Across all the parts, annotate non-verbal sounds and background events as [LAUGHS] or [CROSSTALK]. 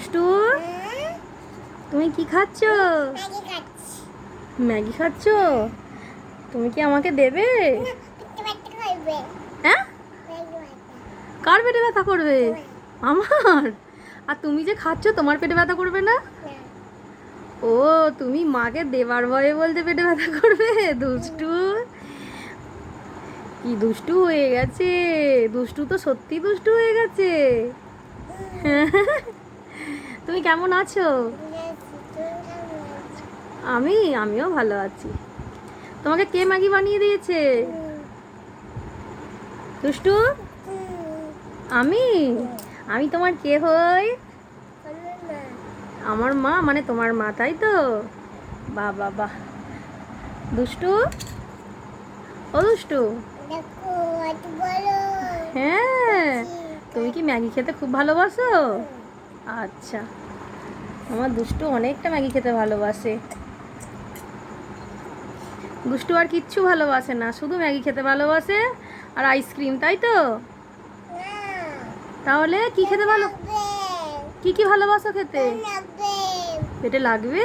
দুষ্টু তুমি কি খাচ্ছ? ম্যাগি খাচ্ছ? তুমি কি আমাকে দেবে? হ্যাঁ? কার পেটে ব্যথা করবে? আমার? আর তুমি যে খাচ্ছ, তোমার পেটে ব্যথা করবে না? ও, তুমি মাকে দেবার ভয়ে বলতে পেটে ব্যথা করবে, দুষ্টু। কি দুষ্টু হয়ে গেছে? দুষ্টু তো সত্যি দুষ্টু হয়ে গেছে। তুমি কেমন আছো? আমি, আমিও ভালো আছি। তোমাকে কে ম্যাগি বানিয়ে দিয়েছে? দুষ্টু? আমি? আমি তোমার কে হই? আমার মা মানে তোমার মা, তাই তো? বাহ বাহ বাহ দুষ্টু? ও দুষ্টু? হ্যাঁ তুমি কি ম্যাগি খেতে খুব ভালোবাসো? আচ্ছা। আমার দুষ্টু অনেকটা ম্যাগি খেতে ভালোবাসে। দুষ্টু আর কিচ্ছু ভালোবাসে না, শুধু ম্যাগি খেতে ভালোবাসে আর আইসক্রিম, তাই তো? তাহলে কি খেতে ভালো কি কি ভালোবাসো খেতে? পেটে লাগবে?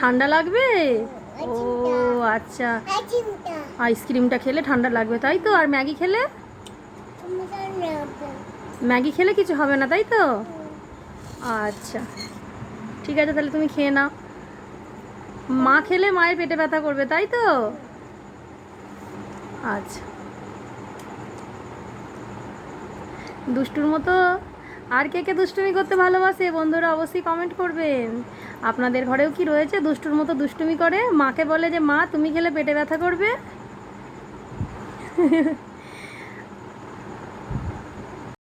ঠান্ডা লাগবে? ও আচ্ছা। আইসক্রিমটা খেলে ঠান্ডা লাগবে, তাই তো? আর ম্যাগি খেলে? ম্যাগি খেলে কিছু হবে না, তাই তো? আচ্ছা। ঠিক আছে, তাহলে তুমি খেয়ে নাও। মা খেলে মায়ের পেটে ব্যথা করবে, তাই তো? আচ্ছা। দুষ্টুর মতো আর কে কে দুষ্টুমি করতে ভালোবাসে, বন্ধুরা অবশ্যই কমেন্ট করবেন। আপনাদের ঘরেও কি রয়েছে দুষ্টুর মতো দুষ্টুমি করে? মাকে বলে যে, মা, তুমি খেলে পেটে ব্যথা করবে? [LAUGHS]